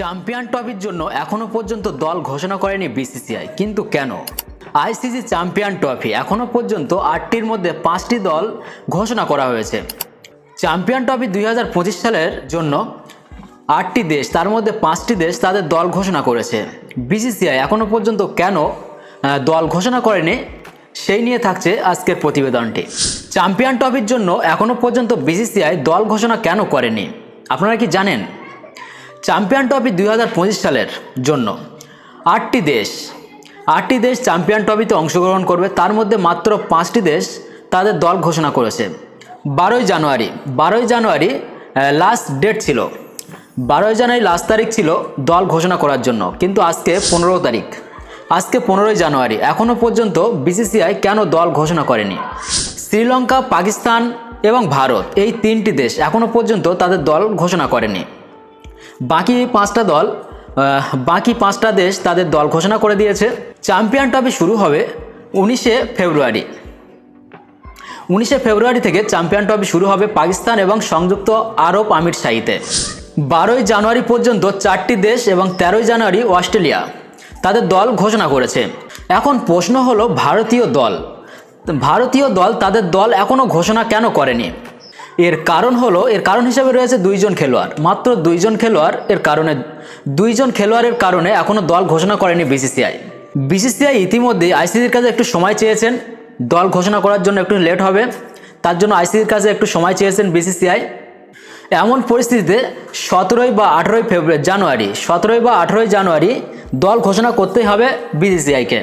Champion ট্রফির জন্য এখনও পর্যন্ত দল ঘোষণা করেনি বিসিসিআই। কিন্তু কেন? আইসিসি চ্যাম্পিয়ন ট্রফি এখনও পর্যন্ত আটটির মধ্যে পাঁচটি দল ঘোষণা করা হয়েছে। চ্যাম্পিয়ন ট্রফি দুই হাজার পঁচিশ সালের জন্য আটটি দেশ, তার মধ্যে পাঁচটি দেশ তাদের দল ঘোষণা করেছে। বিসিসিআই এখনও পর্যন্ত কেন দল ঘোষণা করেনি, সেই নিয়ে থাকছে আজকের প্রতিবেদনটি। চ্যাম্পিয়ন ট্রফির জন্য এখনও পর্যন্ত বিসিসিআই দল ঘোষণা কেন করেনি? আপনারা কি জানেন? চ্যাম্পিয়ন ট্রফি দু হাজার পঁচিশ সালের জন্য। আটটি দেশ আটটি দেশ চ্যাম্পিয়ন ট্রফিতে অংশগ্রহণ করবে। তার মধ্যে মাত্র পাঁচটি দেশ তাদের দল ঘোষণা করেছে। বারোই জানুয়ারি বারোই জানুয়ারি লাস্ট ডেট ছিল। বারোই জানুয়ারি লাস্ট তারিখ ছিল দল ঘোষণা করার জন্য। কিন্তু আজকে পনেরো তারিখ। আজকে পনেরোই জানুয়ারি। এখনও পর্যন্ত বিসিসিআই কেন দল ঘোষণা করেনি? শ্রীলঙ্কা, পাকিস্তান এবং ভারত, এই তিনটি দেশ এখনও পর্যন্ত তাদের দল ঘোষণা করেনি। বাকি পাঁচটা দল বাকি পাঁচটা দেশ তাদের দল ঘোষণা করে দিয়েছে। চ্যাম্পিয়ন ট্রফি শুরু হবে উনিশে ফেব্রুয়ারি। উনিশে ফেব্রুয়ারি থেকে চ্যাম্পিয়ন ট্রফি শুরু হবে পাকিস্তান এবং সংযুক্ত আরব আমির শাহিতে। বারোই জানুয়ারি পর্যন্ত চারটি দেশ এবং তেরোই জানুয়ারি অস্ট্রেলিয়া তাদের দল ঘোষণা করেছে। এখন প্রশ্ন হলো, ভারতীয় দল। ভারতীয় দল তাদের দল এখনও ঘোষণা কেন করেনি? এর কারণ হলো, এর কারণ হিসেবে রয়েছে দুইজন খেলোয়াড়। মাত্র দুইজন খেলোয়াড় এর কারণে, দুইজন খেলোয়াড়ের কারণে এখনও দল ঘোষণা করেনি বিসিসিআই। বিসিসিআই ইতিমধ্যে আইসিসির কাছে একটু সময় চেয়েছেন, দল ঘোষণা করার জন্য একটু লেট হবে, তার জন্য আইসিসির কাছে একটু সময় চেয়েছেন বিসিসিআই। এমন পরিস্থিতিতে সতেরোই বা আঠেরোই ফেব্রুয়ারি, জানুয়ারি, সতেরোই বা আঠেরোই জানুয়ারি দল ঘোষণা করতেই হবে বিসিসিআইকে।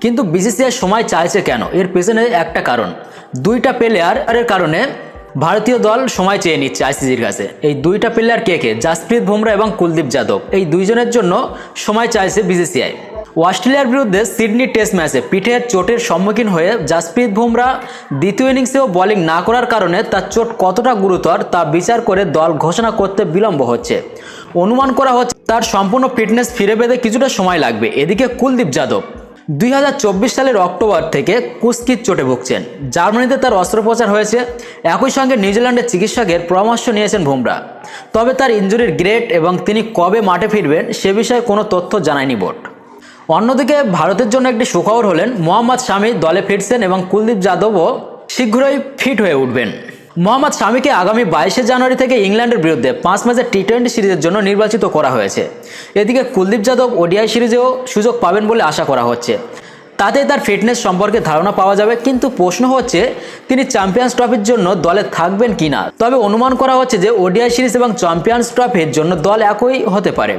কিন্তু বিসিসিআই সময় চাইছে কেন? এর পেছনে একটা কারণ। দুইটা প্লেয়ারের কারণে ভারতীয় দল সময় চেয়ে নিচ্ছে আইসিসির কাছে। এই দুইটা প্লেয়ার কে কে? জাসপ্রীত বুমরা এবং কুলদীপ যাদব। এই দুইজনের জন্য সময় চাইছে বিসিসিআই অস্ট্রেলিয়ার বিরুদ্ধে সিডনি টেস্ট ম্যাচে পিঠের চোটের সম্মুখীন হয়ে জাসপ্রীত বুমরা দ্বিতীয় ইনিংসেও বোলিং না করার কারণে তার চোট কতটা গুরুতর তা বিচার করে দল ঘোষণা করতে বিলম্ব হচ্ছে। অনুমান করা হচ্ছে তার সম্পূর্ণ ফিটনেস ফিরে পেতে কিছুটা সময় লাগবে। এদিকে কুলদীপ যাদব দুই হাজার চব্বিশ সালের অক্টোবর থেকে কুস্কির চোটে ভুগছেন। জার্মানিতে তার অস্ত্রোপচার হয়েছে। একই সঙ্গে নিউজিল্যান্ডের চিকিৎসকের পরামর্শ নিয়েছেন বুমরা। তবে তার ইঞ্জুরির গ্রেট এবং তিনি কবে মাঠে ফিরবেন সে বিষয়ে কোনো তথ্য জানায়নি বোর্ড। অন্যদিকে ভারতের জন্য একটি সুখবর হলেন, মোহাম্মদ শামি দলে ফিরছেন এবং কুলদীপ যাদবও শীঘ্রই ফিট হয়ে উঠবেন। মোহাম্মদ শামিকে আগামী বাইশে জানুয়ারি থেকে ইংল্যান্ডের বিরুদ্ধে পাঁচ ম্যাচের টি টোয়েন্টি সিরিজের জন্য নির্বাচিত করা হয়েছে। এদিকে কুলদীপ যাদব ওডিআই সিরিজেও সুযোগ পাবেন বলে আশা করা হচ্ছে। তাতে তার ফিটনেস সম্পর্কে ধারণা পাওয়া যাবে, কিন্তু প্রশ্ন হচ্ছে, তিনি চ্যাম্পিয়ন্স ট্রফির জন্য দলে থাকবেন কিনা? তবে অনুমান করা হচ্ছে যে, ওডিআই সিরিজ এবং চ্যাম্পিয়ন্স ট্রফির জন্য দল একই হতে পারে।